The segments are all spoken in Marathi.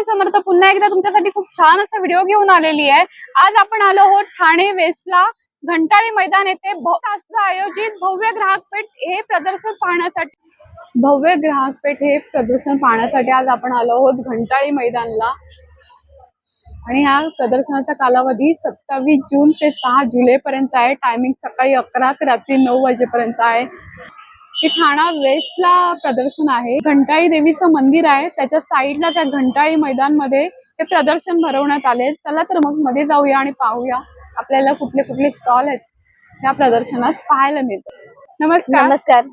स्वामी समर्थ पुन्हा एकदा तुमच्यासाठी खूप छान असा व्हिडिओ घेऊन आलेली आहे. आज आपण आलो आहोत ठाणे वेस्टला. घंटाळी मैदान येथे आयोजित भव्य ग्राहक पेठ हे प्रदर्शन पाहण्यासाठी. भव्य ग्राहक पेठ हे प्रदर्शन पाहण्यासाठी आज आपण आलो आहोत घंटाळी मैदानला. आणि ह्या प्रदर्शनाचा कालावधी सत्तावीस जून ते सहा जुलै पर्यंत आहे. टायमिंग सकाळी अकरा ते रात्री नऊ वाजेपर्यंत आहे. हे ठाणा वेस्टला प्रदर्शन आहे. घंटाळी देवीचं मंदिर आहे. त्याच्या साईडला त्या घंटाळी मैदानमध्ये हे प्रदर्शन भरवण्यात आले. चला तर मग मध्ये जाऊया आणि पाहूया आपल्याला कुठले कुठले स्टॉल आहेत. या प्रदर्शनात पाहायला मिळतं. नमस्कार. नमस्कार.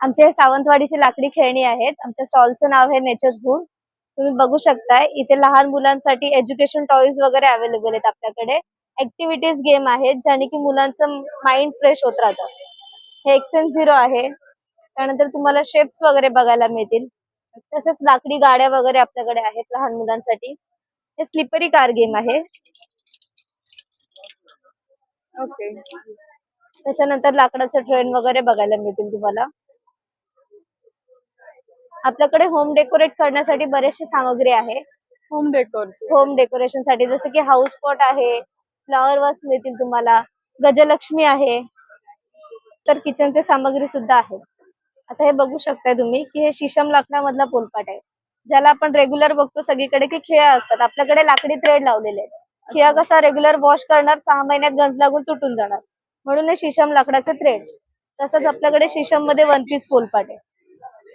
आमचे सावंतवाडीची लाकडी खेळणी आहेत. आमच्या स्टॉलचं नाव आहे नेचर झूड तुम्ही बघू शकताय इथे लहान मुलांसाठी एज्युकेशन टॉईज वगैरे अवेलेबल आहेत आपल्याकडे. ऍक्टिव्हिटीज गेम आहेत ज्याने की मुलांचं माइंड फ्रेश होत राहतं. हे एक्सेन झिरो आहे. त्यानंतर तुम्हाला शेप्स वगैरे बघायला मिळतील. तसेच लाकडी गाड्या वगैरे आपल्याकडे आहेत लहान मुलांसाठी. हे स्लिपरी कार गेम आहे. ओके त्याच्यानंतर लाकडाचे ट्रेन वगैरे बघायला मिळतील तुम्हाला. आपल्याकडे होम डेकोरेट करण्यासाठी बरेचशी सामग्री आहे. होम डेकोरची होम डेकोरेशनसाठी जसं की हाऊस पॉट आहे फ्लॉवर वॉस मिळतील तुम्हाला. गजलक्ष्मी आहे. तर किचनचे सामग्री सुद्धा आहे आता हे बघू शकताय तुम्ही की हे शिशम लाकडामधला पोलपाट आहे. ज्याला आपण रेग्युलर बघतो सगळीकडे की खिळ्या असतात. आपल्याकडे लाकडी थ्रेड लावलेले आहेत. खिळा कसा रेग्युलर वॉश करणार सहा महिन्यात गंज लागून तुटून जाणार. म्हणून हे शिशम लाकडाचे थ्रेड तसंच आपल्याकडे शिशममध्ये वन पीस पोलपाट आहे.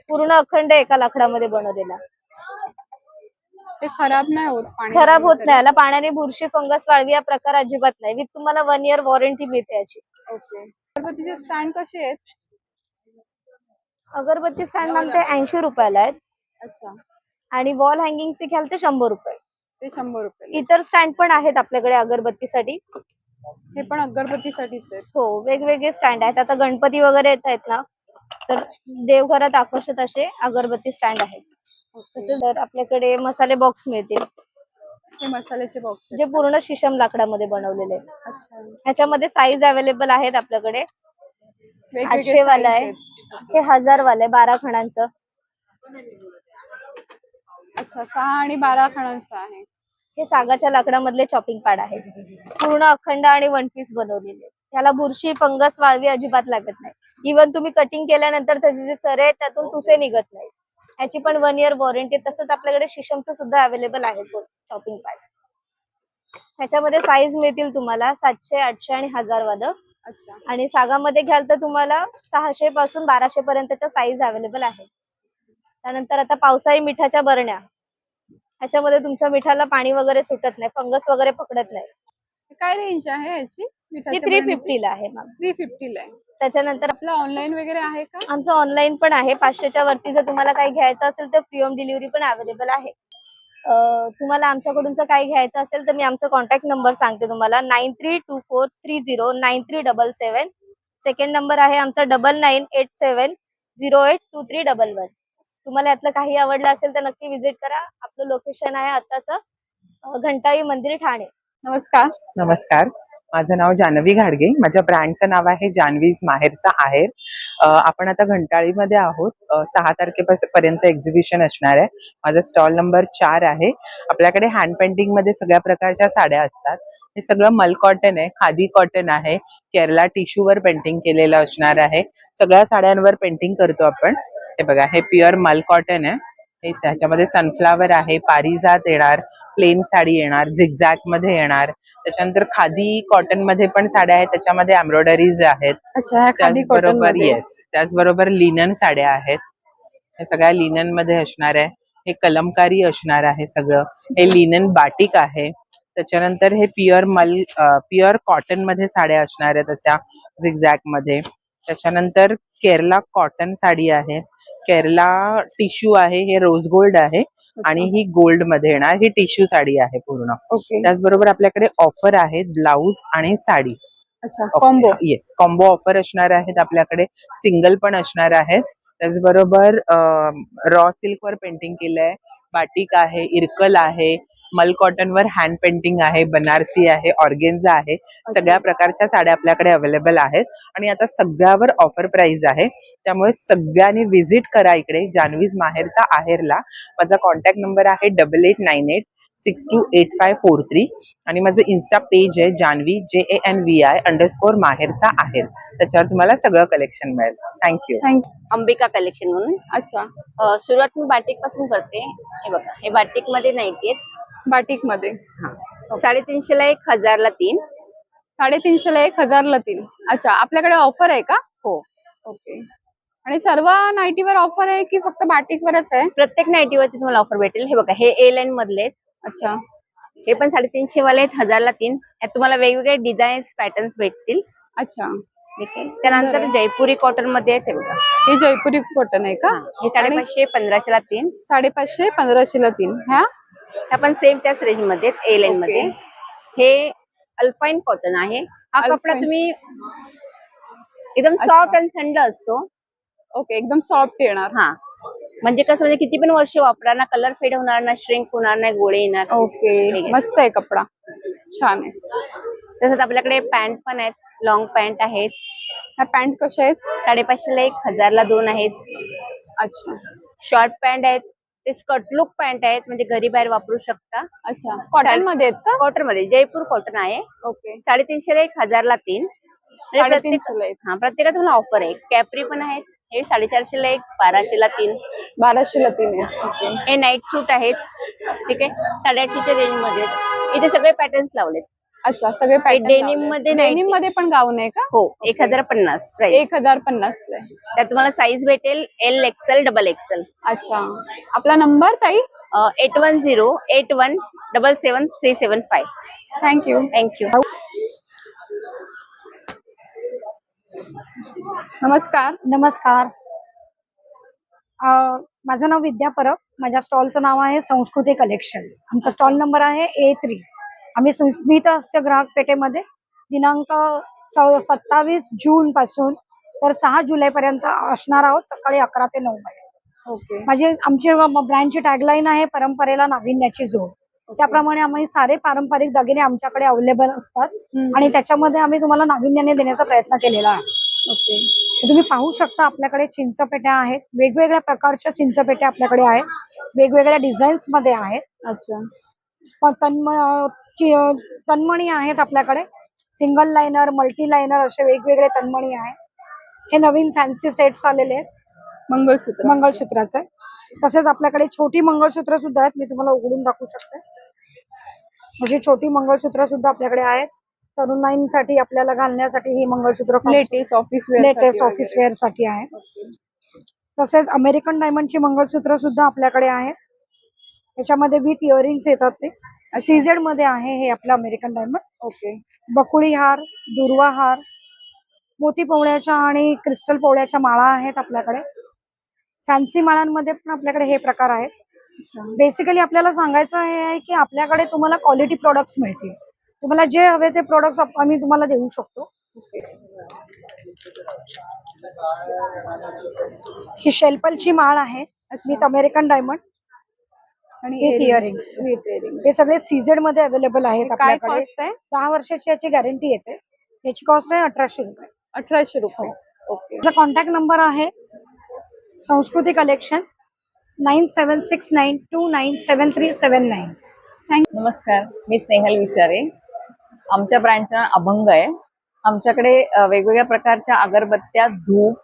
पूर्ण अखंड एका लाकडामध्ये बनवलेला. ते खराब नाही होत खराब होत नाही. याला पाण्याने बुरशी फंगस वाळवी या प्रकार अजिबात नाही. विथ तुम्हाला वन इयर वॉरंटी मिळते याची. गणपतीचे स्टँड कसे आहेत? अगरबत्ती स्टँड मॅम ते ऐंशी रुपयाला आहेत. अच्छा. आणि वॉल हँगिंगचे घ्याल ते शंभर रुपये. ते शंभर रुपये. इतर स्टँड पण आहेत आपल्याकडे अगरबत्तीसाठी. हे पण अगरबत्तीसाठीच आहेत. हो वेगवेगळे स्टँड आहेत. आता गणपती वगैरे येत आहेत ना तर देवघरात आकर्षक असे अगरबत्ती स्टँड आहेत. तसेच तर आपल्याकडे मसाले बॉक्स मिळतील. हे मसाल्याचे बॉक्स जे पूर्ण शिशम लाकडामध्ये बनवलेले ह्याच्यामध्ये साईज अवेलेबल आहेत आपल्याकडे. आठशे वाला आहे. हे हजार वाला आहे बारा खणांचं. अच्छा सहा आणि बारा खणांचं आहे. हे सागाच्या लाकडामधले चॉपिंग पॅड आहे पूर्ण अखंड आणि वन पीस बनवलेले त्याला बुरशी फंगस वाळवी अजिबात लागत नाही. इवन तुम्ही कटिंग केल्यानंतर त्याचे जे चरे आहेत त्यातून तुसे निघत नाही याची पण वन इयर वॉरंटी तसंच आपल्याकडे शिशमचं सुद्धा अवेलेबल आहे. शॉपिंग पॅड ह्याच्यामध्ये साईज मिळतील तुम्हाला सातशे आठशे आणि हजार वालं. अच्छा. आणि सागामध्ये घ्याल तर तुम्हाला सहाशे पासून बाराशे पर्यंतच्या साईज अवेलेबल आहे. त्यानंतर आता पावसाळी मिठाच्या बरण्या. ह्याच्यामध्ये तुमच्या मिठाला पाणी वगैरे सुटत नाही फंगस वगैरे पकडत नाही. काय रेंज आहे याची? थ्री फिफ्टीला आहे थ्री फिफ्टीला आहे. त्याच्यानंतर आपलं ऑनलाईन वगैरे आहे का? आमचं ऑनलाईन पण आहे. पाचशेच्या वरती जर तुम्हाला काही घ्यायचं असेल तर फ्री होम डिलिव्हरी पण अवेलेबल आहे. तुम्हाला आमच्याकडून जर काही घ्यायचं असेल तर मी आमचा कॉन्टॅक्ट नंबर सांगते तुम्हाला. Nine three two four three zero nine three double seven second number आहे आमचा double nine eight seven zero eight two three double one. तुम्हाला यातलं काही आवडलं असेल तर नक्की विजिट करा. आपलं लोकेशन आहे आताचं घंटाळी मंदिर ठाणे. नमस्कार. नमस्कार. माझं नाव जानवी घाडगे. माझ्या ब्रँडचं नाव आहे जानवीज माहेरचा आहेर. आपण आता घंटाळीमध्ये आहोत. सहा तारखेपर्यंत एक्झिबिशन असणार आहे. माझा स्टॉल नंबर चार आहे. आपल्याकडे हँड पेंटिंगमध्ये सगळ्या प्रकारच्या साड्या असतात. हे सगळं मल कॉटन आहे. खादी कॉटन आहे. केरला टिश्यूवर पेंटिंग केलेलं असणार आहे. सगळ्या साड्यांवर पेंटिंग करतो आपण. हे बघा हे प्युअर मल कॉटन आहे. ह्याच्यामध्ये सनफ्लावर आहे पारिजात येणार प्लेन साडी येणार झिगझॅकमध्ये येणार. त्याच्यानंतर खादी कॉटनमध्ये पण साड्या आहेत त्याच्यामध्ये एम्ब्रॉयडरीज आहेत. त्याचबरोबर. येस त्याचबरोबर लिनन साड्या आहेत. हे सगळ्या लिननमध्ये असणार आहे. हे कलमकारी असणार आहे सगळं. हे लिनन बाटिक आहे. त्याच्यानंतर हे प्युअर मल प्युअर कॉटनमध्ये साड्या असणार आहेत अशा झिगझॅकमध्ये. त्याच्यानंतर केरला कॉटन साडी आहे. केरला टिश्यू आहे हे रोज गोल्ड आहे आणि ही गोल्डमध्ये येणार ही टिश्यू साडी आहे पूर्ण. त्याचबरोबर आपल्याकडे ऑफर आहेत ब्लाऊज आणि साडी. अच्छा कॉम्बो. येस कॉम्बो ऑफर असणार आहेत आपल्याकडे सिंगल पण असणार आहेत. त्याचबरोबर रॉ सिल्क वर पेंटिंग केलंय बाटिक आहे इरकल आहे मल कॉटन वर हँड पेंटिंग आहे बनारसी आहे ऑर्गेन्झा आहे. सगळ्या प्रकारच्या साड्या आपल्याकडे अवेलेबल आहेत. आणि आता सगळ्यावर ऑफर प्राइस आहे. त्यामुळे सगळ्यांनी व्हिजिट करा इकडे. जानवीज माहेरचा आहेरला. माझा कॉन्टॅक्ट नंबर आहे double eight nine eight six two eight five four three आणि माझं इन्स्टा पेज आहे Janvi J A N V I underscore माहेरचा आहेर. त्याच्यावर तुम्हाला सगळं कलेक्शन मिळेल. थँक्यू थँक्यू अंबिका कलेक्शन म्हणून. अच्छा. सुरुवात मी बाटिकपासून करते. हे बघा. हे बाटिकमध्ये नाईटी आहेत बाटिकमध्ये साडेतीनशे ला एक हजारला तीन. साडेतीनशे ला एक हजारला तीन. अच्छा आपल्याकडे ऑफर आहे का? हो. ओके. आणि सर्व नाईटीवर ऑफर आहे की फक्त बाटिकवरच आहे? प्रत्येक नाईटीवरती तुम्हाला ऑफर भेटेल. हे बघा हे ए लाईन मधले आहेत. अच्छा. हे पण साडेतीनशे वाले आहेत हजारला तीन. यात तुम्हाला वेगवेगळे डिझाईन्स पॅटर्न्स भेटतील. अच्छा. ठीक आहे. त्यानंतर जयपुरी कॉटनमध्ये आहेत हे बघा. हे जयपुरी कॉटन आहे का? हे साडेपाचशे पंधराशे ला तीन. साडेपाचशे पंधराशे ला तीन. ह्या? ह्या पण सेम त्याच रेंजमध्ये ए लाईन मध्ये. हे अल्पाईन कॉटन आहे. हा कपडा. तुम्ही एकदम सॉफ्ट आणि थंड असतो. ओके एकदम सॉफ्ट येणार. हा. म्हणजे कसं म्हणजे किती पण वर्ष वापरा ना कलर फेड होणार ना श्रिंक होणार नाही गोळे येणार ओके मस्त आहे कपडा. छान आहे. तसंच आपल्याकडे पॅन्ट पण आहेत लॉंग पॅन्ट आहेत. ह्या पॅन्ट कशा आहेत? साडेपाचशेला एक हजारला दोन आहेत. अच्छा. शॉर्ट पॅन्ट आहेत. ते स्कर्ट लुक पॅन्ट आहेत म्हणजे घरी बाहेर वापरू शकता. अच्छा. कॉटनमध्ये आहेत का? कॉटनमध्ये जयपूर कॉटन आहे. ओके साडेतीनशेला एक हजारला तीन. आणि प्रत्येक साडेतीनशे ला एक. हा प्रत्येकात तुम्हाला ऑफर आहे. कॅपरी पण आहेत. हे साडेचारशेला एक बाराशेला तीन. बाराशे ला तीन ओके हे नाईट सूट आहेत. ठीक आहे? साडेआठशेच्या रेंजमध्ये. आहेत. इथे सगळे पॅटर्न्स लावलेत. अच्छा सगळे denim मध्ये नाही. डेनिममध्ये पण गाऊन आहे का? हो एक हजार पन्नास प्राइस एक हजार पन्नास ला आहे. त्यात तुम्हाला साईज भेटेल एल एक्सेल डबल एक्सेल अच्छा. आपला नंबर ताई? Eight one zero eight one double seven three seven five thank you thank you नमस्कार. नमस्कार. अ, माझं नाव विद्या परब. माझ्या स्टॉलचं नाव आहे संस्कृती कलेक्शन आमचा स्टॉल नंबर आहे ए थ्री आम्ही सु- स्मित हास्य ग्राहक पेठेमध्ये दिनांक चौ सत्तावीस जून पासून तर सहा जुलै पर्यंत असणार आहोत सकाळी अकरा ते नऊ मध्ये. ओके. माझी आमची ब्रँडची टॅगलाईन आहे परंपरेला नाविन्याची जोड. त्याप्रमाणे आम्ही सारे पारंपरिक दागिने आमच्याकडे अवेलेबल असतात आणि त्याच्यामध्ये आम्ही तुम्हाला नाविन्याने देण्याचा प्रयत्न केलेला आहे. ओके. तुम्ही पाहू शकता आपल्याकडे चिंचपेट्या आहेत. वेगवेगळ्या प्रकारच्या चिंचपेट्या आपल्याकडे आहेत. वेगवेगळ्या डिझाईन्समध्ये आहेत. अच्छा. तन्मणी आहेत आपल्याकडे. सिंगल लाइनर मल्टी लाइनर असे वेगवेगळे तन्मणी आहेत. हे नवीन फॅन्सी सेट्स आलेले आहेत. मंगळसूत्र. मंगळसूत्राचे. तसेच आपल्याकडे छोटी मंगळसूत्र सुद्धा आहेत. मी तुम्हाला उघडून दाखवू शकते. अशी छोटी मंगळसूत्र सुद्धा आपल्याकडे आहेत. तरुणाईंसाठी आपल्याला घालण्यासाठी ही मंगळसूत्र लेटेस्ट ऑफिस लेटेस्ट ऑफिस वेअरसाठी आहे. तसेच अमेरिकन डायमंडची मंगळसूत्र सुद्धा आपल्याकडे आहे. त्याच्यामध्ये विथ इयरिंग्स येतात ते. सीझेडमध्ये आहे हे आपलं अमेरिकन डायमंड. ओके. बकुळी हार दुर्वा हार मोती पोवळ्याच्या आणि क्रिस्टल पोवळ्याच्या माळा आहेत आपल्याकडे. फॅन्सी माळांमध्ये पण आपल्याकडे हे प्रकार आहेत. बेसिकली आपल्याला सांगायचं हे आहे की आपल्याकडे तुम्हाला क्वालिटी प्रोडक्ट्स मिळतील. तुम्हाला जे हवे ते प्रोडक्ट्स आम्ही तुम्हाला देऊ शकतो. ही शेल्पलची माळ आहे विथ अमेरिकन डायमंड. आणि हे सगळे सीझेडमध्ये अवेलेबल आहेत काय आपल्याकडे. कॉस्ट आहे? दहा वर्षाची याची गॅरंटी येते. याची कॉस्ट आहे अठराशे रुपये. अठराशे रुपये. ओके माझा कॉन्टॅक्ट नंबर आहे. Sanskriti collection nine seven six nine two nine seven three seven nine नमस्कार मी स्नेहल विचारे. आमच्या ब्रँडचं नाव अभंग आहे. आमच्याकडे वेगवेगळ्या प्रकारच्या अगरबत्त्या धूप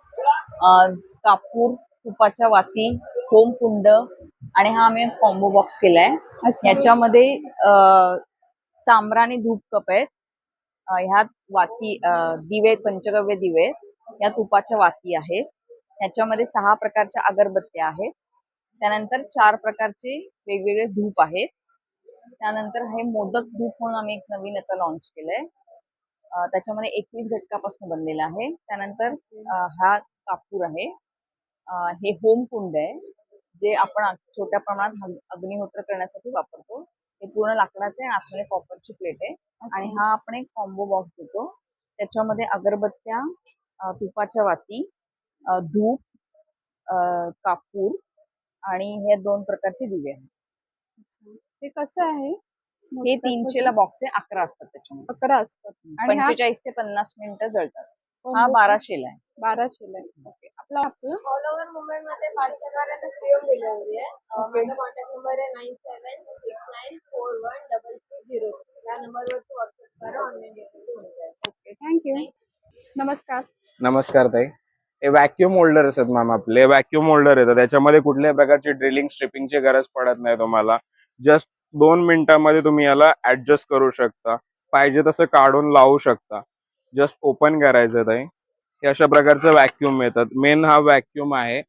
कापूर तुपाच्या वाती होमकुंड आणि हा आम्ही कॉम्बो बॉक्स केलाय. याच्यामध्ये अ, सांब्राणी धूप कप आहेत. ह्यात वाती दिवे पंचगव्य दिवे. या तुपाच्या वाती आहेत. ह्याच्यामध्ये सहा प्रकारच्या अगरबत्त्या आहेत. त्यानंतर चार प्रकारचे वेगवेगळे धूप आहेत. त्यानंतर हे मोदक धूप म्हणून आम्ही एक नवीन आता लॉन्च केलंय. त्याच्यामध्ये एकवीस घटकापासून बनलेलं आहे. त्यानंतर हा कापूर आहे. हे होम कुंड आहे. जे आपण छोट्या प्रमाणात अग्निहोत्र करण्यासाठी वापरतो हे पूर्ण लाकडाचे आहे आतमध्ये कॉपरची प्लेट आहे. आणि हा आपण एक कॉम्बो बॉक्स देतो. त्याच्यामध्ये अगरबत्त्या तुपाच्या वाती धूप कापूर आणि हे दोन प्रकारचे दिवे आहेत. हे कसं आहे? हे मोदकाचं तीनशेला बॉक्स आहे अकरा असतात त्याच्यामध्ये. अकरा असतात. आणि पंचेचाळीस ते पन्नास मिनिटं जळतात. हा combo बाराशेला आहे. बाराशेला आहे. ओके. आपला आपलं? ऑल ओव्हर मुंबई मध्ये पाचशे पर्यंत फ्री होम डिलिव्हरी आहे. अं, माझा कॉन्टॅक्ट नंबर आहे nine seven six nine four one double three zero या नंबरवरती व्हॉट्सअप करा ऑनलाईन डिलिव्हरी होऊन जाईल. ओके. थँक्यू नमस्कार. नमस्कार ताई. हे व्हॅक्युम होल्डर असतात मॅम आपले. व्हॅक्युम होल्डर येतात त्याच्यामध्ये कुठल्याही प्रकारची ड्रिलिंग स्ट्रिपिंगची गरज पडत नाही तुम्हाला. जस्ट दोन मिनिटांमध्ये तुम्ही याला ऍडजस्ट करू शकता. पाहिजे तसं काढून लावू शकता. जस्ट ओपन करायचं ते हे अशा प्रकारचं व्हॅक्युम मिळतात. मेन हा व्हॅक्युम आहे.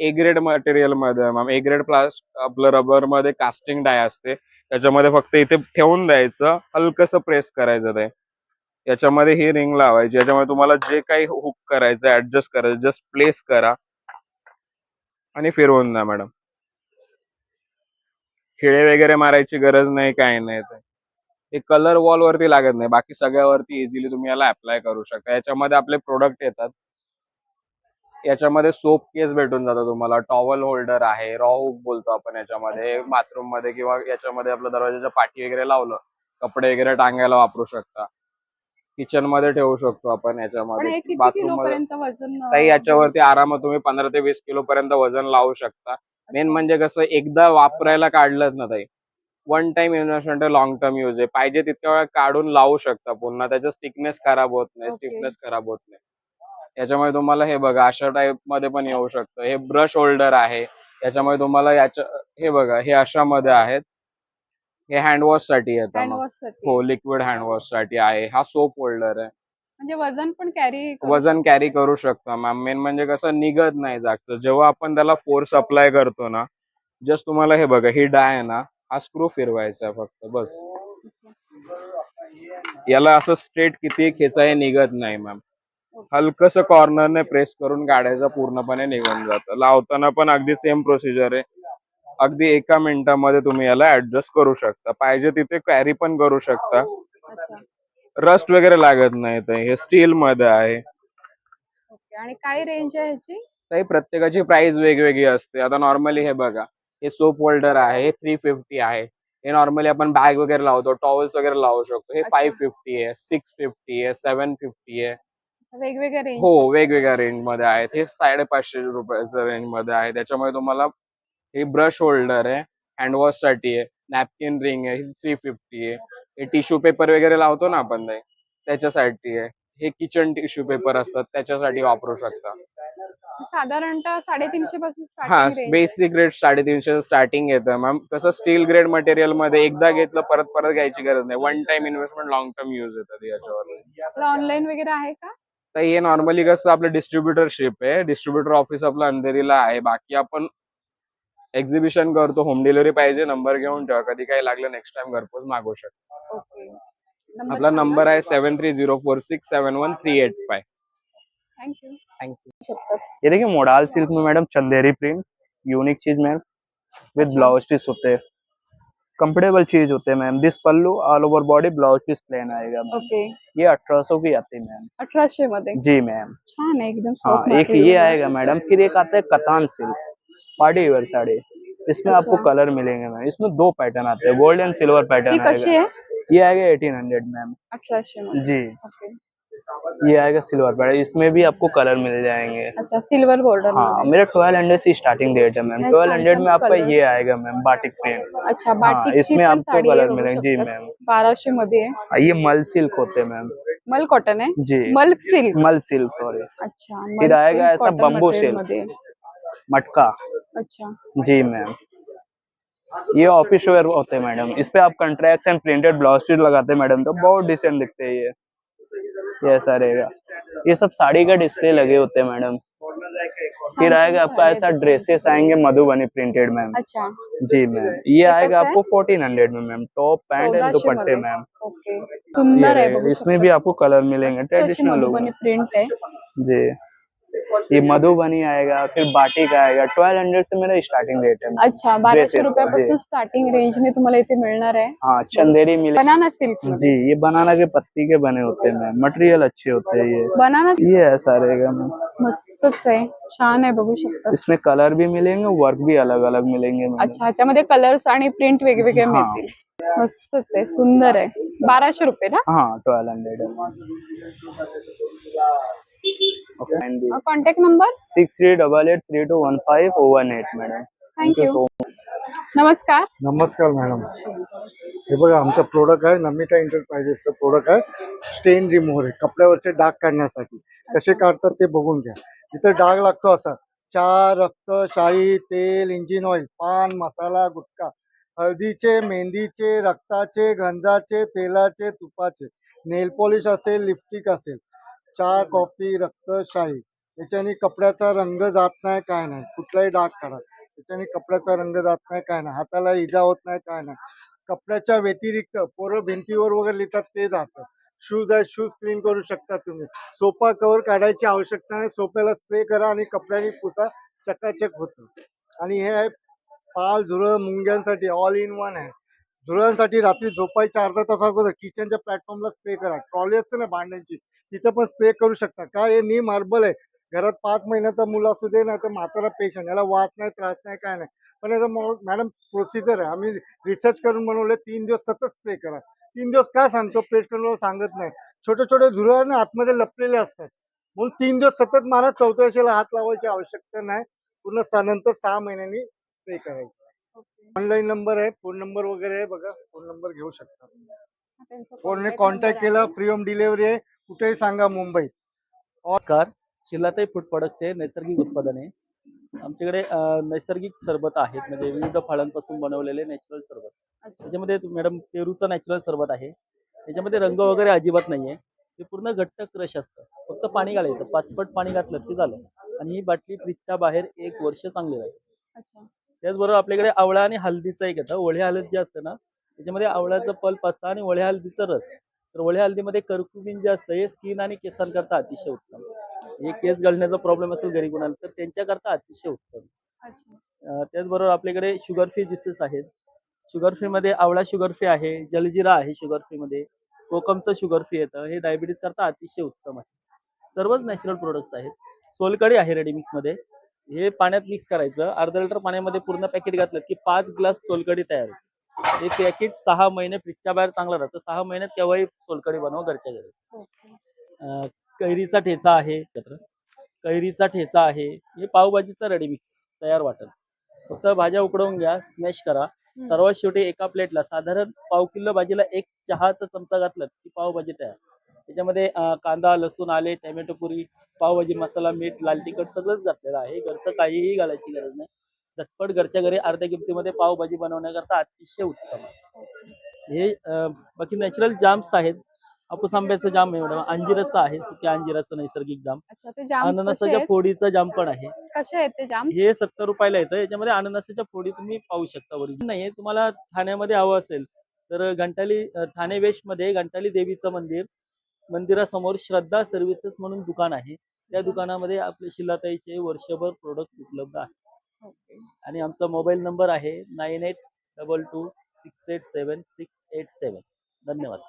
ए ग्रेड मटेरियलमध्ये मॅम ए ग्रेड प्लास आपलं रबरमध्ये कास्टिंग डाय असते. त्याच्यामध्ये फक्त इथे ठेवून द्यायचं हलकस प्रेस करायचं ते. याच्यामध्ये ही रिंग लावायची. याच्यामध्ये तुम्हाला जे काही हुक करायचं ऍडजस्ट करायचं जस्ट प्लेस करा. आणि फिरवून द्या मॅडम खिळे वगैरे मारायची गरज नाही काय नाही ते. हे कलर वॉल वरती लागत नाही. बाकी सगळ्यावरती इझिली तुम्ही याला अप्लाय करू शकता. याच्यामध्ये आपले प्रोडक्ट येतात. याच्यामध्ये सोप केस भेटून जातो तुम्हाला. टॉवल होल्डर आहे. रॉ हुक बोलतो आपण याच्यामध्ये. बाथरूममध्ये किंवा याच्यामध्ये आपलं दरवाजाच्या पाठी वगैरे लावलं कपडे वगैरे टांगायला वापरू शकता. किचनमध्ये ठेवू शकतो आपण पण याच्यामध्ये बाथरूममध्ये याच्यावरती आरामात तुम्ही पंधरा ते वीस किलो पर्यंत वजन लावू शकता. मेन म्हणजे कसं एकदा वापरायला काढलं ना ताई. One time investment long term use आहे. पाहिजे तितक्या वेळा काढून लावू शकता पुन्हा. त्याचा स्टिकनेस खराब होत नाही. स्टिफनेस खराब होत नाही. याच्यामध्ये तुम्हाला हे बघा अशा टाईपमध्ये पण येऊ शकतं. हे ब्रश होल्डर आहे. याच्यामध्ये तुम्हाला याच्या हे बघा हे अशामध्ये आहेत. हे हँडवॉशसाठी येतं hand मग. wash साठी. हो लिक्विड हँडवॉशसाठी आहे. हा सोप होल्डर आहे. म्हणजे वजन पण कॅरी वजन कॅरी करू शकतो मॅम मेन म्हणजे कसं निघत नाही जागचं जेव्हा आपण त्याला फोर्स अप्लाय करतो ना जस्ट तुम्हाला हे बघा ही डाय आहे ना हा स्क्रू फिरवायचा फक्त बस. याला असं स्ट्रेट किती खेचा हे निघत नाही मॅम हलकस कॉर्नरने प्रेस करून काढायचं पूर्णपणे निघून जातं. लावताना पण अगदी सेम प्रोसिजर आहे. अगदी एका मिनिटामध्ये तुम्ही याला ऍडजस्ट करू शकता. पाहिजे तिथे कॅरी पण करू शकता. रस्ट वगैरे लागत नाही ते हे स्टील मध्ये आहे. आणि काय रेंज आहे ह्याची? काही प्रत्येकाची प्राइस वेगवेगळी असते. आता नॉर्मली हे बघा. हे सोप होल्डर आहे हे थ्री फिफ्टी आहे. हे नॉर्मली आपण बॅग वगैरे लावतो टॉवेल्स वगैरे लावू शकतो. हे. फाईव्ह फिफ्टी आहे सिक्स फिफ्टी आहे सेव्हन फिफ्टी आहे. वेगवेगळ्या रेंज हो वेगवेगळ्या रेंजमध्ये आहेत. हे साडेपाचशे रुपयाच्या रेंजमध्ये आहे. त्याच्यामध्ये तुम्हाला हे ब्रश होल्डर आहे हँडवॉशसाठी आहे नॅपकिन रिंग आहे थ्री फिफ्टी आहे. हे टिश्यू पेपर वगैरे लावतो ना आपण त्याच्यासाठी आहे. हे किचन टिश्यू पेपर असतात त्याच्यासाठी वापरू शकता. साधारणतः साडेतीनशे पासून हा. बेसिक रेट साडेतीनशे स्टार्टिंग येतं. मॅम कसं स्टील ग्रेड मटेरियलमध्ये एकदा घेतलं परत परत घ्यायची गरज नाही. One time investment long term use येतात याच्यावर ऑनलाईन वगैरे आहे का? तर हे नॉर्मली कसं आपलं डिस्ट्रीब्युटरशिप आहे. डिस्ट्रीब्युटर ऑफिस आपलं अंधेरीला आहे. बाकी आपण एक्झिबिशन करतो. होम डिलिव्हरी पाहिजे. नंबर घेऊन ठेवा. कधी काही लागलं नेक्स्ट टाइम घरपोच मागवू शकतो. आपला नंबर आहे seven three zero four six seven one three eight five ये देखिए मोडाल सिल्क में मैडम चंदेरी प्रिंट यूनिक चीज़ मैम विद ब्लाउज पीस होते। हैं कंफर्टेबल चीज़ होते हैं ma'am. This pallu all over body blouse piece plain आएगा मैम। ओके ये अठारह सौ की आती है मैम अठराशे मध्ये जी मैम। आहे एकदम हाँ एक ये आएगा मैडम फिर एक आता है Katan silk party wear sari. इसमें आपको अच्छा। कलर मिलेंगे मैम। इसमें दो पैटर्न आते हैं गोल्ड एंड सिल्वर पैटर्न आएगा। ये आएगा एटीन हंड्रेड मैम। मध्ये जी। ओके ये आएगा सिल्वर पैटर्न इसमें भी आपको कलर मिल जाएँगे। अच्छा सिल्वर गोल्डन हाँ मेरा ट्वेल्व हंड्रेड से स्टार्टिंग रेट है मैम। अच्छा, ट्वेल्व हंड्रेड में अच्छा, आपका ये आएगा मैम बाटिक प्रिंट अच्छा बाटिक हाँ इसमें आपको कलर मिलेंगे। जी मैम। बाराशे मध्ये? हाँ, ये मल सिल्क होते हैं मैम। मल कॉटन आहे जी। मल सिल्क मल सिल्क सॉरी अच्छा फिर आएगा ऐसा silk। मध्ये मटका। अच्छा। जी मैम। ये ऑफ़िस वेयर होते हैं मैडम। इस पे आप कंट्रैक्ट्स एंड प्रिंटेड ब्लाउज लगाते हैं मैडम तो बहुत डिसेंट दिखते हैं ये। ये ऐसा रहेगा ये सब साड़ी का डिस्प्ले लगे होते हैं मैडम फिर आएगा आपका ऐसा ड्रेसेस आएँगे मधुबनी प्रिंटेड मैम अच्छा। जी मैम ये आएगा आपको फोर्टीन हंड्रेड में मैम टॉप पैंट एंड दुपट्टे मैम सुंदर इसमें भी आपको कलर मिलेंगे ट्रेडिशनल प्रिंट है। जी। ये मधुबनी आएगा फिर बाटिक आएगा। ट्वेल्व हंड्रेड से मेरा स्टार्टिंग रेट है। अच्छा बाराशे रुपयापासून. स्टार्टिंग रेंजने तुम्हाला इथे मिळणार आहे हाँ चंदेरी मिले। बनाना सिल्क जी ये बनाना के पत्ती के बने होते हैं मटेरियल अच्छे होते हैं ये। बनाना ये ऐसा रहेगा मैम। मस्तच आहे छान आहे बघू शकता इसमें कलर भी मिलेंगे वर्क भी अलग अलग मिलेंगे मैम। अच्छा ह्याच्यामध्ये कलर्स आणि प्रिंट वेगवेगळे हा. मिळतील। मस्तच आहे सुंदर आहे। बाराशे रुपये ना? हाँ twelve hundred contact number six three double eight three two one five O one eight madam thank you so नमस्कार. नमस्कार मॅडम हे बघा आमचं प्रोडक्ट आहे नमिता एंटरप्राइजेसचं प्रोडक्ट आहे. स्टेन रिमूव्हर आहे कपड्यावरचे डाग काढण्यासाठी. कसे काढतात ते बघून घ्या. जिथं डाग लागतो असा चहा रक्त शाई तेल इंजिन ऑइल पान मसाला गुटखा हळदीचे मेहंदीचे रक्ताचे गंजाचे तेलाचे तुपाचे. नेल पॉलिश असेल लिपस्टिक असेल. चहा कॉफी रक्त शाई याच्याने कपड्याचा रंग जात नाही काय नाही. कुठलाही डाग काढा. त्याच्याने कपड्याचा रंग जात नाही काय नाही. हाताला इजा होत नाही काय नाही. कपड्याच्या व्यतिरिक्त पोरं भिंतीवर वगैरे लिहितात ते जातं. शूज आहे शूज क्लीन करू शकता तुम्ही. सोफा कवर काढायची आवश्यकता नाही. सोफ्याला स्प्रे करा आणि कपड्याने पुसा चकाचक होतं. आणि हे आहे पाल झुरळ मुंग्यांसाठी ऑल इन वन आहे. झुरळांसाठी रात्री झोपायच्या अर्धा तास अगोदर किचनच्या प्लॅटफॉर्मला स्प्रे करा. ट्रॉली असते ना भांड्यांची तिथं पण स्प्रे करू शकता. काय हे नीम मार्बल आहे. घरात पाच महिन्याचा मुलं असू दे ना तर म्हातारा पेशंट याला वास नाही त्रास नाही काय नाही. पण याचा मॅडम प्रोसिजर आहे. आम्ही रिसर्च करून बनवले तीन दिवस सतत स्प्रे करा. तीन दिवस काय सांगतो? पेस्ट कंट्रोल सांगत नाही. छोटे छोटे झुरळ आतमध्ये लपलेले असतात. म्हणून तीन दिवस सतत मला चौथ्या हात लावायची आवश्यकता नाही. पूर्ण नंतर सहा महिन्यांनी स्प्रे करायचं. ऑनलाईन नंबर आहे फोन नंबर वगैरे आहे बघा फोन नंबर घेऊ शकता. फोनने कॉन्टॅक्ट केला फ्री होम डिलिव्हरी आहे कुठेही सांगा मुंबईत नमस्कार शिलाताई फूड प्रोडक्टचे नैसर्गिक उत्पादने आमच्याकडे नैसर्गिक सरबत आहेत म्हणजे विविध फळांपासून बनवलेले नॅचरल सरबत. त्याच्यामध्ये मॅडम पेरूचं नॅचरल सरबत आहे. त्याच्यामध्ये रंग वगैरे अजिबात नाहीये. ते पूर्ण घट्ट क्रश असतं. फक्त पाणी घालायचं. पाचपट पाणी घातलं की झालं. आणि ही बाटली फ्रीजच्या बाहेर एक वर्ष चांगली राहील. त्याचबरोबर आपल्याकडे आवळा आणि हळदीचं एक येतं ओढ्या हळद जे असतं ना त्याच्यामध्ये आवळ्याचं पल्प असतं आणि ओढ्या हळदीचं रस. तर ओढ्या हळदीमध्ये कर्कुमिन जे असतं हे स्किन आणि केसांकरता अतिशय उत्तम. हे केस गळण्याचा प्रॉब्लेम असेल घरी कोणाला तर त्यांच्याकरता अतिशय उत्तम. त्याचबरोबर आपल्याकडे शुगर फ्री ज्युसेस आहेत. शुगर फ्री मध्ये आवळा शुगर फ्री आहे जलजिरा आहे शुगर फ्री मध्ये कोकमचं शुगर फ्री येतं हे डायबिटीस करता अतिशय उत्तम आहे. सर्वच नॅचरल प्रोडक्ट्स आहेत. सोलकडी आहे रेडीमिक्समध्ये. हे पाण्यात मिक्स करायचं. अर्धा लिटर पाण्यामध्ये पूर्ण पॅकेट घातलं की पाच ग्लास सोलकडी तयार होते हे पॅकेट सहा महिने फ्रीजच्या बाहेर चांगलं राहतं. सहा महिन्यात केव्हाही सोलकडी बनवा घरच्या घरी. कैरीचा ठेचा आहे. एकत्र. कैरीचा ठेचा आहे. हे पावभाजीचं रेडीमिक्स तयार वाटेल. फक्त भाज्या उकडवून घ्या स्मॅश करा. सर्वात शेवटी एका प्लेटला साधारण पाव किलो भाजीला एक चहाचा चमचा घातला की पावभाजी तयार. त्याच्यामध्ये कांदा लसूण आले टॅमॅटो पुरी पावभाजी मसाला मीठ लाल तिखट सगळंच घातलेलं आहे. घरचं काहीही घालायची गरज नाही. झटपट घरच्या घरी अर्ध्या किमतीमध्ये पावभाजी बनवण्याकरता अतिशय उत्तम आहे. हे बाकी नॅचरल जाम्स आहेत. हापूस आंब्याचं जाम आहे मॅडम अंजिराचं आहे सुक्या अंजिराचं नैसर्गिक जाम अननसाच्या? फोडीचं जाम पण आहे. ते जाम हे सत्तर रुपयाला येतं. याच्यामध्ये अननसाच्या फोडी तुम्ही पाहू शकता वरील नाहीये तुम्हाला ठाण्यामध्ये हवं असेल तर घंटाली ठाणे वेस्टमध्ये घंटाली देवीचं मंदिर. मंदिरासमोर श्रद्धा सर्व्हिसेस म्हणून दुकान आहे. त्या दुकानामध्ये आपले शिलाताईचे वर्षभर प्रोडक्ट उपलब्ध आहेत. आणि आमचा मोबाईल नंबर आहे nine eight double two six eight seven six eight seven धन्यवाद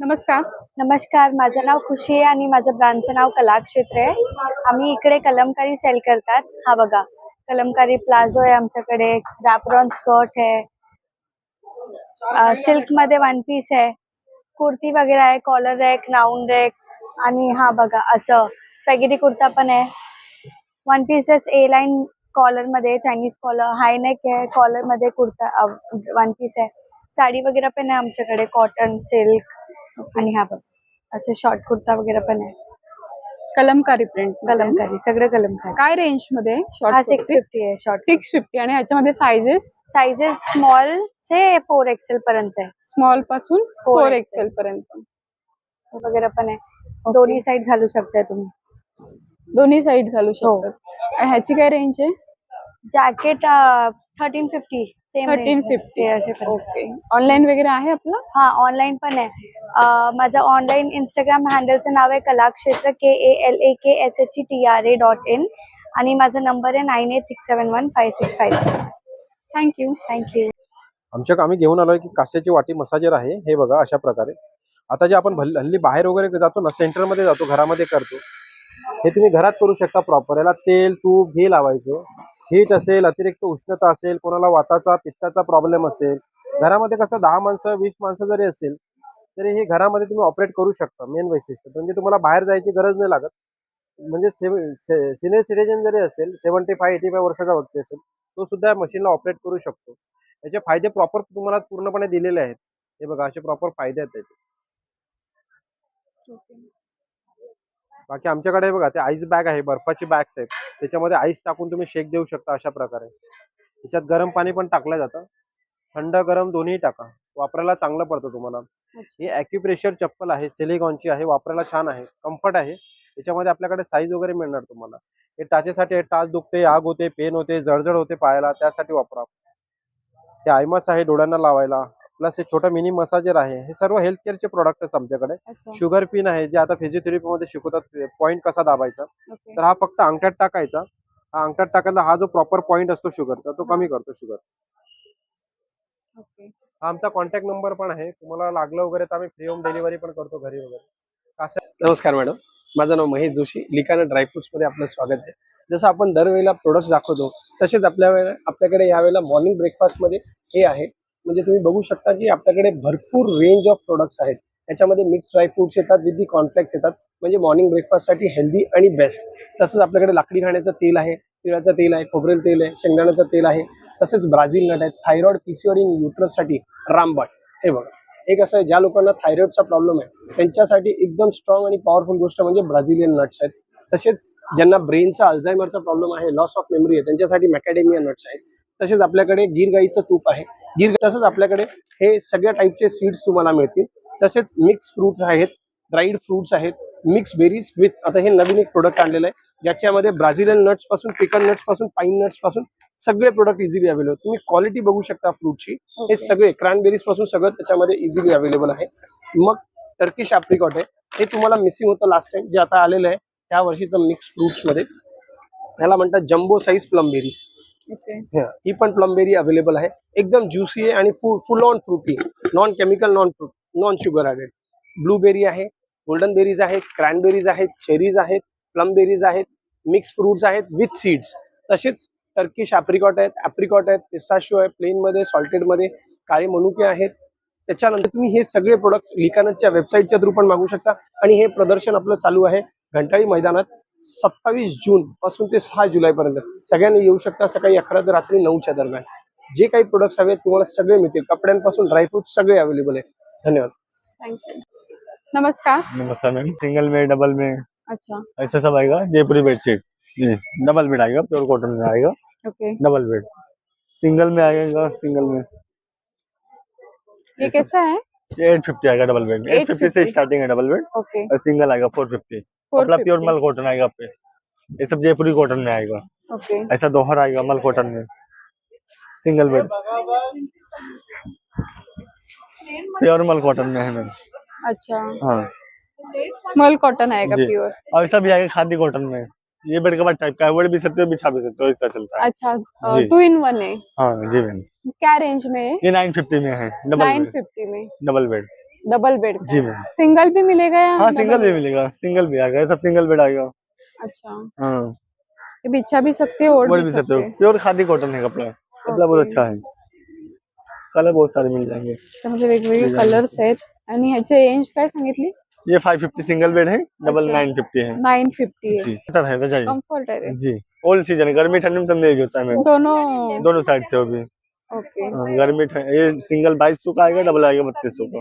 नमस्कार. नमस्कार. माझं नाव खुशी आहे आणि माझं ब्रँडचं नाव कलाक्षेत्र आहे. आम्ही इकडे कलमकारी सेल करतात. हा बघा. कलमकारी प्लाझो आहे आमच्याकडे. रॅपरॉन स्कर्ट आहे. सिल्कमध्ये वन पीस आहे. कुर्ती वगैरे आहे कॉलर रॅक राऊंड रॅक आणि हा बघा असं स्पॅगेटी कुर्ता पण आहे. One piece dress A line कॉलरमध्ये Chinese collar high neck आहे कॉलरमध्ये कुर्ता वन पीस आहे. साडी वगैरे पण आहे आमच्याकडे कॉटन सिल्क आणि हा बघ असं शॉर्ट कुर्ता वगैरे पण आहे. कलमकारी प्रिंट कलमकारी सगळं कलमकारी. काय रेंजमध्ये हा सिक्स फिफ्टी आहे शॉर्ट सिक्स फिफ्टी आणि ह्याच्यामध्ये सायझेस साइजेस स्मॉल से फोर एक्सेल पर्यंत आहे. स्मॉलपासून फोर. एक्सेल पर्यंत. वगैरे पण आहे. दोन्ही साईड घालू शकताय तुम्ही. दोन्ही साईड घालू हो. शकतात. आणि ह्याची काय रेंज आहे? Jacket thirteen fifty thirteen fifty okay online वगैरे आहे आपलं? हा ऑनलाईन पण आहे. अं, माझं ऑनलाईन इंस्टाग्राम हँडलचं नाव आहे Kalakshetra K A L A K S H E T R A dot in आणि माझा नंबर आहे nine eight six seven one five six five thank you thank you आमच्या आम्ही घेऊन आलोय की कास्याची वाटी मसाजर आहे. हे बघा अशा प्रकारे. आता जे आपण भल- हल्ली बाहेर वगैरे जातो ना सेंटरमध्ये जातो घरामध्ये करतो. हे तुम्ही घरात करू शकता प्रॉपर याला तेल तूप हे लावायचं. हीट असेल अतिरिक्त उष्णता असेल कोणाला वाताचा पित्ताचा प्रॉब्लेम असेल घरामध्ये कसं दहा माणसं वीस माणसं जरी असेल तरी हे घरामध्ये तुम्ही ऑपरेट करू शकता मेन वैशिष्ट्य. म्हणजे तुम्हाला बाहेर जायची गरज नाही लागत. म्हणजे सिनियर सिटीजन जरी असेल सेव्हन्टी फाय एटी फाय वर्षाचा व्यक्ती असेल तो सुद्धा या मशीनला ऑपरेट करू शकतो. याचे फायदे प्रॉपर तुम्हाला पूर्णपणे दिलेले आहेत. हे बघा असे प्रॉपर फायदे आहेत त्याचे. बाकी आमच्याकडे बघा ते आईस बॅग आहे बर्फाची बॅग्स आहेत. त्याच्यामध्ये आईस टाकून तुम्ही शेक देऊ शकता अशा प्रकारे. त्याच्यात गरम पाणी पण टाकलं जातं. थंड गरम दोन्ही टाका. वापरायला चांगलं पडतं तुम्हाला. ही ॲक्युप्रेशर चप्पल आहे सिलिकॉनची आहे वापरायला छान आहे. कम्फर्ट आहे. त्याच्यामध्ये आपल्याकडे साईज वगैरे मिळणार तुम्हाला. हे टाचेसाठी आहे, टाच दुखते आग होते पेन होते जळजळ होते पायाला त्यासाठी वापरा. हे आयमास आहे डोळ्यांना लावायला. प्लस हे छोटं मिनी मसाजर आहे. हे सर्व हेल्थ केअरचे प्रोडक्ट आमच्याकडे. अच्छा. शुगर पिन आहे जे आता फिजिओथेरपी मध्ये शिकवतात पॉईंट कसा दाबायचा? तर हा फक्त अंगठ्यात टाकायचा. हा अंगठ्यात टाकायला हा जो प्रॉपर पॉईंट असतो शुगरचा तो कमी करतो शुगर ओके. हा आमचा कॉन्टॅक्ट नंबर पण आहे. तुम्हाला लागलं वगैरे तर आम्ही फ्री होम डिलिव्हरी पण करतो घरी वगैरे. नमस्कार मॅडम माझं नाव महेश जोशी. लिकाना ड्रायफ्रुट्समध्ये आपलं स्वागत आहे. जसं आपण दरवेळेला प्रोडक्ट्स दाखवतो तसेच आपल्या वेळेला आपल्याकडे यावेळेला मॉर्निंग ब्रेकफास्टमध्ये हे आहे. म्हणजे तुम्ही बघू शकता की आपल्याकडे भरपूर रेंज ऑफ प्रोडक्ट्स आहेत. त्याच्यामध्ये मिक्स ड्रायफ्रुट्स येतात विथ दी कॉर्नफ्लेक्स येतात. म्हणजे मॉर्निंग ब्रेकफास्टसाठी हेल्दी आणि बेस्ट तसंच आपल्याकडे लाकडी खाण्याचं तेल आहे तिळाचं तेल आहे खोबरेल तेल आहे शेंगदाण्याचं तेल आहे. तसेच ब्राझील नट आहेत. थायरॉइड पीसीओडिंग युट्रससाठी रामबाट हे बघा. एक असं आहे ज्या लोकांना थायरॉइडचा प्रॉब्लेम आहे त्यांच्यासाठी एकदम स्ट्रॉंग आणि पॉवरफुल गोष्ट म्हणजे ब्राझिलियन नट्स आहेत. तसेच ज्यांना ब्रेनचा अल्झायमरचा प्रॉब्लेम आहे लॉस ऑफ मेमरी आहे त्यांच्यासाठी मॅकॅडेमिया नट्स आहेत. तसेच आपल्याकडे गिर गाईचं तूप आहे. गिर तसंच आपल्याकडे हे सगळ्या टाईपचे सीड्स तुम्हाला मिळतील. तसेच मिक्स फ्रुट्स आहेत ड्राईड फ्रुट्स आहेत मिक्स बेरीज विथ आता हे नवीन एक प्रोडक्ट आणलेलं आहे. ज्याच्यामध्ये ब्राझिलियन नट्सपासून पिकन नट्सपासून पाईन नट्सपासून सगळे प्रोडक्ट इझिली अवेलेबल तुम्ही क्वालिटी बघू शकता फ्रूटची हे सगळे क्रॅनबेरीजपासून सगळं त्याच्यामध्ये इझिली अवेलेबल आहे. मग टर्किश ॲप्रिकॉट आहे. हे तुम्हाला मिसिंग होतं लास्ट टाइम जे आता आलेलं आहे त्या वर्षीचं मिक्स फ्रुट्समध्ये. ह्याला म्हणतात जम्बो साईज प्लमबेरीज ही पण प्लमबेरी अवेलेबल आहे. एकदम ज्युसी आहे आणि full full on fruity non chemical non fruit non sugar added blueberry आहे गोल्डन बेरीज आहेत क्रॅनबेरीज आहेत चेरीज आहेत प्लमबेरीज आहेत मिक्स फ्रुट्स आहेत विथ सीड्स तसेच टर्किश ॲप्रिकॉट आहेत ॲप्रिकॉट आहेत पिस्ताशिओ आहे प्लेनमध्ये सॉल्टेडमध्ये काळे मनुके आहेत. त्याच्यानंतर तुम्ही हे सगळे प्रोडक्ट्स लिकानच्या वेबसाईटच्या थ्रू पण मागू शकता. आणि हे प्रदर्शन आपलं चालू आहे. घंटाळी मैदानात. सत्तावीस जून पासून ते सहा जुलैपर्यंत. सगळ्यांनी येऊ शकता सकाळी अकरा ते रात्री नऊच्या दरम्यान. जे काही प्रोडक्ट्स हवे तुम्हाला सगळे मिळतील. कपड्यांपासून ड्रायफ्रुट सगळे अवेलेबल आहे धन्यवाद. नमस्कार. नमस्कार मैम सिंगल में डबल में अच्छा. ऐसा सब आएगा? जयपुरी बेडशीट डबल बेड आएगा प्योर कॉटन में आएगा. ओके डबल बेड सिंगल में आएगा सिंगल में. ये कैसा है? ये एट फिफ्टी आएगा डबल बेड एट फिफ्टी से स्टार्टिंग है डबल बेड ओके और सिंगल आएगा फोर फिफ्टी अपना प्योर मल कॉटन आएगा पे ये सब जयपुरी कॉटन में आएगा। ओके ऐसा दोहर आएगा मल कॉटन में। Single bed pure mul cotton में है मैम अच्छा। हाँ। मल कॉटन आएगा प्योर और ऐसा भी आएगा खादी कॉटन में। ये बेड कवर टाइप का है भी सकते हो बिछा भी सकते हो ऐसा चलता है। अच्छा टू इन वन है। हाँ जी मैम। क्या रेंज में है? ये नाइन फिफ्टी में है डबल नाइन फिफ्टी में। डबल बेड डबल बेड जी मैम। सिंगल भी मिलेगा या हाँ सिंगल भी मिलेगा सिंगल भी आएगा ये सब सिंगल बेड आएगा अच्छा। हाँ। ये बिछा भी सकते हो ओढ़ ओढ़ भी भी सकते हो। प्योर खादी कॉटन है कपड़ा। कपड़ा बहुत अच्छा है। कलर बहुत सारे मिल जाएँगे। त्यामध्ये वेगवेगळे कलर्स आहेत आणि ह्याची रेंज काय सांगितली? ये फाइव फिफ्टी सिंगल बेड है डबल अच्छा। नाइन फिफ्टी है। नाइन फिफ्टी है। जी। है रजाई कंफर्ट है। जी। ऑल सीज़न गर्मी ठंडी में सब मिल होता है मैम दोनों दोनों साइड से वो भी ओके। हाँ, गर्मी ये सिंगल बाईस सौ का आएगा डबल आएगा बत्तीस सौ का।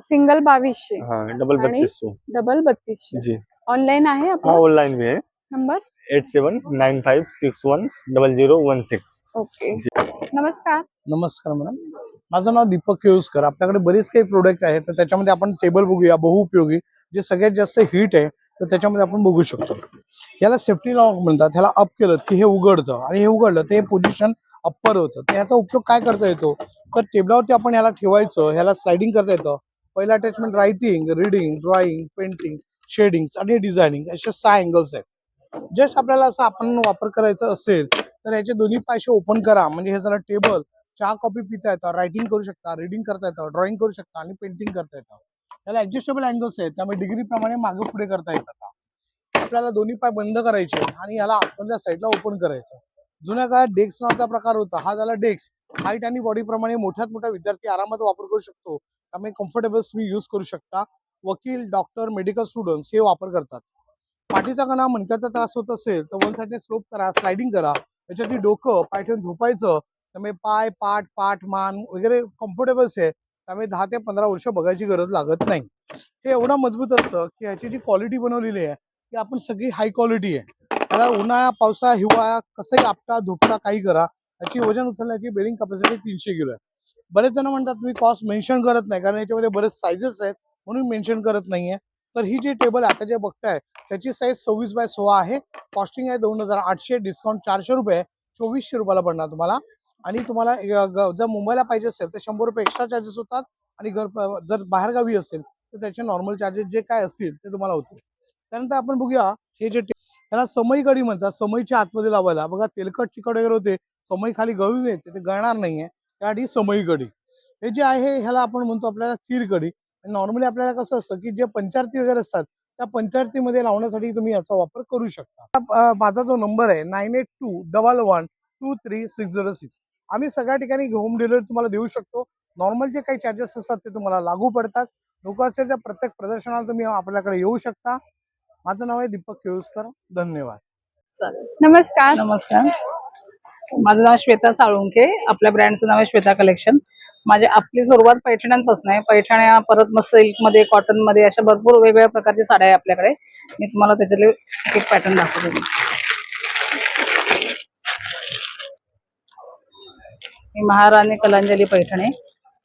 सिंगल बावीसशे. हाँ डबल आणि बत्तीस सौ डबल बत्तीसशे. जी. ऑनलाईन आहे हाँ आपला? ऑनलाइन भी है number eight seven nine five six one double zero one six okay नमस्कार. नमस्कार मॅडम माझं नाव दीपक केळुसकर. आपल्याकडे बरेच काही प्रोडक्ट आहेत तर त्याच्यामध्ये आपण टेबल बघूया बहुउपयोगी जे सगळ्यात जास्त हीट आहे तर त्याच्यामध्ये आपण बघू शकतो. याला सेफ्टी लॉक म्हणतात. ह्याला अप केलं की हे उघडतं. आणि हे उघडलं ते पोझिशन अप्पर होतं. तर ह्याचा उपयोग काय करता येतो? तर टेबलावरती आपण ह्याला ठेवायचं ह्याला स्लायडिंग करता येतं. पहिलं attachment writing reading drawing painting shading आणि डिझायनिंग असे सहा अँगल्स आहेत. जस्ट आपल्याला असं आपण वापर करायचा असेल तर याचे दोन्ही पायशे ओपन करा. म्हणजे हे झालं टेबल चहा कॉपी पिता येतं. रायटिंग करू शकता रीडिंग करता येतं. ड्रॉइंग करू शकता आणि पेंटिंग करता येतं. त्याला ऍडजस्टेबल अँगल्स आहेत. त्यामुळे डिग्री प्रमाणे मागे पुढे करता येतात. आपल्याला दोन्ही पाय बंद करायचे आणि याला आपल्या साईडला ओपन करायचं जुन्या काळात डेस्क नावाचा प्रकार होता. हा झाला डेस्क. हाईट आणि बॉडी प्रमाणे मोठ्यात मोठा विद्यार्थी आरामात वापर करू शकतो. त्यामुळे कम्फर्टेबल तुम्ही यूज करू शकता. वकील डॉक्टर मेडिकल स्टुडंट्स हे वापर करतात. पाठीचा कणा मणक्याचा त्रास होत असेल तर वन साईडने स्लोप करा स्लायडिंग करा. त्याच्यावरती डोकं पाय ठेवून झोपायचं. त्यामुळे पाय पाठ पाठ मान वगैरे कम्फर्टेबल्स आहे. त्यामुळे दहा ते पंधरा वर्ष बघायची गरज लागत नाही. हे एवढं मजबूत असतं की ह्याची जी क्वालिटी बनवलेली आहे ती आपण सगळी हाय क्वालिटी आहे. त्याला उन्हाळा पावसा हिवाळा कसंही आपटा धुपटा काही करा याची वजन उचलण्याची बेरिंग कॅपॅसिटी तीनशे किलो आहे. बरेच जण म्हणतात तुम्ही कॉस्ट मेन्शन करत नाही कारण याच्यामध्ये बरेच सायझेस आहेत म्हणून मेन्शन करत नाहीये. तर ही जी टेबल आता जे बघताय त्याची साईज सव्वीस बाय सोळा आहे. कॉस्टिंग आहे दोन हजार आठशे डिस्काउंट चारशे रुपये चोवीसशे रुपयाला पडणार तुम्हाला. आणि तुम्हाला जर मुंबईला पाहिजे असेल तर शंभर रुपये एक्स्ट्रा चार्जेस होतात. आणि घर जर बाहेरगावी असेल तर त्याचे नॉर्मल चार्जेस जे काय असतील ते तुम्हाला होतील. त्यानंतर आपण बघूया हे जे टेबल त्याला समई गडी म्हणतात. समईच्या आतमध्ये लावायला. बघा तेलकट चिकट वगैरे होते. समई खाली गळून येते. ते गळणार नाहीये. त्यासाठी समई गडी. हे जे आहे ह्याला आपण म्हणतो आपल्याला स्थिर कडी नॉर्मली आपल्याला कसं असतं की जे पंचारती वगैरे असतात त्या पंचारतीमध्ये लावण्यासाठी तुम्ही याचा वापर करू शकता. माझा जो नंबर आहे nine eight two double one two three six zero six. आम्ही सगळ्या ठिकाणी होम डिलिव्हरी तुम्हाला देऊ शकतो. नॉर्मल जे काही चार्जेस असतात ते तुम्हाला लागू पडतात. लोक असेल तर प्रत्येक प्रदर्शनाला तुम्ही आपल्याकडे येऊ शकता. माझं नाव आहे दीपक केळुसकर. धन्यवाद. नमस्कार. नमस्कार. माझं नाव श्वेता साळुंके आपल्या ब्रँडचं नाव आहे श्वेता कलेक्शन. माझे आपली सुरुवात पैठण्यांपासून आहे. पैठण्या परत मग सिल्कमध्ये कॉटनमध्ये अशा भरपूर वेगवेगळ्या प्रकारच्या साड्या आहे आपल्याकडे. मी तुम्हाला त्याच्यातले एक पॅटर्न दाखवते. ही महाराणी कलांजली पैठणी.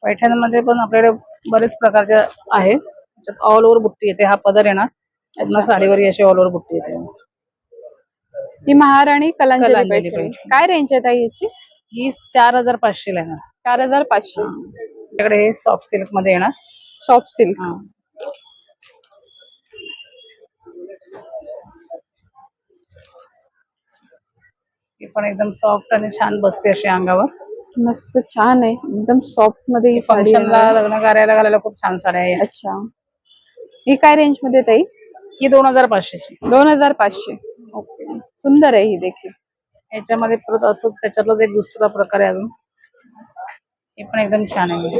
पैठणीमध्ये पण आपल्याकडे बरेच प्रकारच्या आहेत त्याच्यात ऑल ओव्हर बुट्टी येते. हा पदर येणार. त्यातनं साडीवर अशी ऑल ओव्हर बुट्टी येते. ही महाराणी कलांजली कलांजली पैठणी. पैठणी. काय रेंज आहे ताई याची? ही चार हजार पाचशे ला येणार. चार हजार पाचशे आपल्याकडे हे सॉफ्ट सिल्कमध्ये येणार. सॉफ्ट सिल्क हा. ही पण एकदम सॉफ्ट आणि छान बसते अशी अंगावर. मस्त छान आहे. एकदम सॉफ्टमध्ये ही साडी फंक्शनला आहे. लग्न कार्याला घालायला खूप छान साड्या आहे अच्छा. ही काय रेंजमध्ये ताई? ही दोन हजार पाचशेची. दोन हजार पाचशे. ओके. सुंदर आहे ही देखील. याच्यामध्ये परत असं त्याच्यातलाच एक दुसरा प्रकार आहे अजून. हे पण एकदम छान आहे.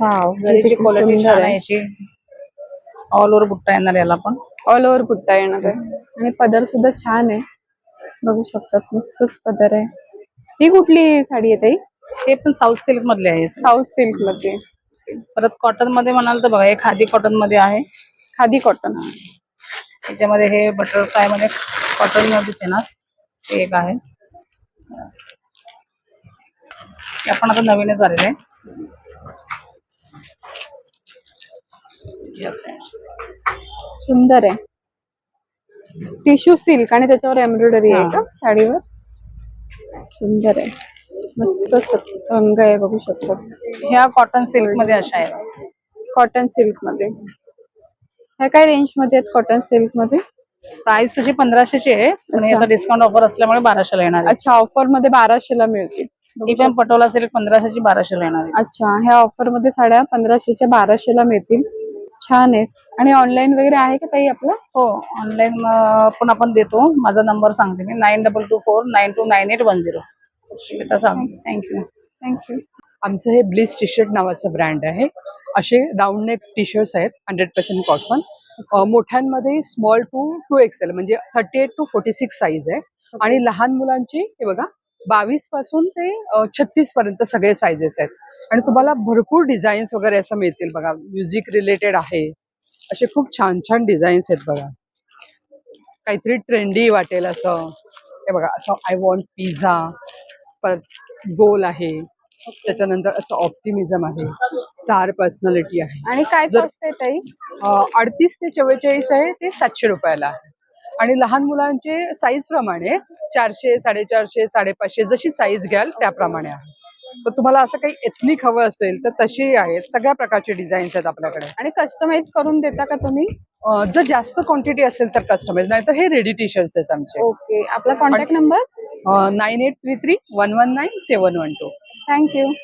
वाव जरीची क्वालिटी छान आहे याची. ऑल ओव्हर बुट्टा येणार याला पण. ऑल ओव्हर बुट्टा येणार आहे. आणि पदर सुद्धा छान आहे. बघू शकतात मस्तच पदर आहे. ही कुठली साडी आहे ताई? हे पण साऊथ सिल्क मधले आहे. साऊथ सिल्कमध्ये. परत कॉटनमध्ये म्हणाल तर बघा हे खादी कॉटनमध्ये आहे. खादी कॉटन त्याच्यामध्ये हे बटरफ्लायमध्ये कॉटन मध्येच येणार ते एक आहे. आपण आता नवीनच आलेले. आहे. सुंदर आहे. टिश्यू सिल्क आणि त्याच्यावर एम्ब्रॉयडरी आहे. का? साडीवर? सुंदर आहे. मस्त रंग आहे बघू शकतो. ह्या कॉटन सिल्कमध्ये अशा आहेत. कॉटन सिल्कमध्ये. ह्या काय रेंजमध्ये आहेत कॉटन सिल्कमध्ये? प्राइस तशी पंधराशेची आहे आणि. आता डिस्काउंट ऑफर असल्यामुळे बाराशेला येणार आहे. अच्छा ऑफरमध्ये बाराशेला ही पण पटोला सिल्क पंधराशेची बाराशेला येणार आहे. अच्छा ह्या ऑफरमध्ये साड्या पंधराशेच्या बाराशेला मिळतील. छान आहेत. आणि ऑनलाईन वगैरे आहे का ताई आपलं? हो ऑनलाईन पण आपण देतो. माझा नंबर सांगते मी. Nine double two four nine two nine eight one zero Shweta सांग थँक्यू थँक्यू आमचं हे ब्लिस टी शर्ट नावाचं ब्रँड आहे. असे राऊंड नेक टी शर्ट्स आहेत हंड्रेड पर्सेंट कॉटन मोठ्यांमध्ये स्मॉल टू टू एक्सेल म्हणजे thirty eight to forty six size आहे आणि लहान मुलांची हे बघा बावीसपासून ते छत्तीस पर्यंत सगळे साईजेस आहेत. आणि तुम्हाला भरपूर डिझाईन्स वगैरे असं मिळतील बघा. म्युझिक रिलेटेड आहे. असे खूप छान छान डिझाईन्स आहेत बघा. काहीतरी ट्रेंडी वाटेल असं. हे बघा असं आय वॉन्ट पिझ्झा परत गोल आहे. त्याच्यानंतर असं ऑप्टिमिझम आहे. स्टार पर्सनॅलिटी आहे. आणि काय जर- कॉस्ट आहे ताई? अडतीस ते चव्वेचाळीस आहे ते सातशे रुपयाला. आहे आणि लहान मुलांचे साईज प्रमाणे चारशे साडेचारशे साडेपाचशे जशी साईज घ्याल त्याप्रमाणे आहे. तर तुम्हाला असं काही एथनिक हवं असेल तर तशी आहेत. सगळ्या प्रकारचे डिझाईन्स आहेत आपल्याकडे. आणि कस्टमाइज करून देता का तुम्ही? जर जास्त क्वांटिटी असेल तर कस्टमाइज नाही तर हे रेडी टी शर्ट्स आहेत आमचे. ओके आपला contact number nine eight three three one one nine seven one two thank you